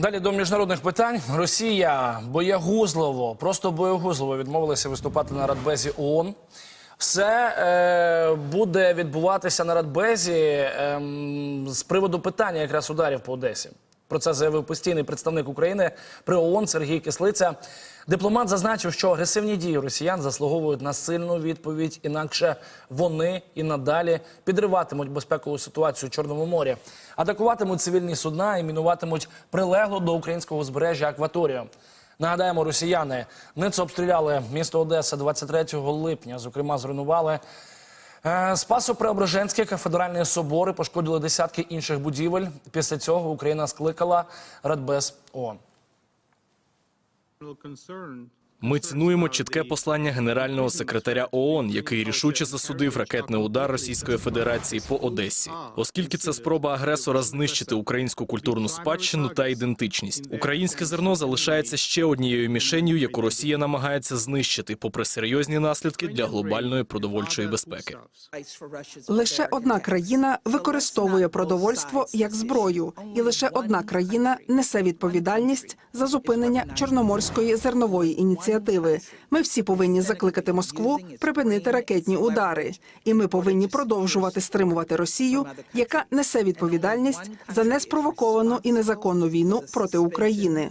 Далі до міжнародних питань. Росія боягузливо, просто боягузливо відмовилася виступати на Радбезі ООН. Все е, буде відбуватися на Радбезі е, з приводу питання якраз ударів по Одесі. Про це заявив постійний представник України при ООН Сергій Кислиця. Дипломат зазначив, що агресивні дії росіян заслуговують на сильну відповідь, інакше вони і надалі підриватимуть безпекову ситуацію у Чорному морі, атакуватимуть цивільні судна і мінуватимуть прилегло до українського узбережжя акваторію. Нагадаємо, росіяни ниц обстріляли місто Одеса 23 липня. Зокрема, зруйнували е, Спасо-Преображенське кафедральні собори пошкодили десятки інших будівель. Після цього Україна скликала Радбез ООН. Ми цінуємо чітке послання генерального секретаря ООН, який рішуче засудив ракетний удар Російської Федерації по Одесі, оскільки це спроба агресора знищити українську культурну спадщину та ідентичність. Українське зерно залишається ще однією мішенью, яку Росія намагається знищити, попри серйозні наслідки для глобальної продовольчої безпеки. Лише одна країна використовує продовольство як зброю, і лише одна країна несе відповідальність за зупинення чорноморської зернової ініціативи. Ми всі повинні закликати Москву припинити ракетні удари, і ми повинні продовжувати стримувати Росію, яка несе відповідальність за неспровоковану і незаконну війну проти України.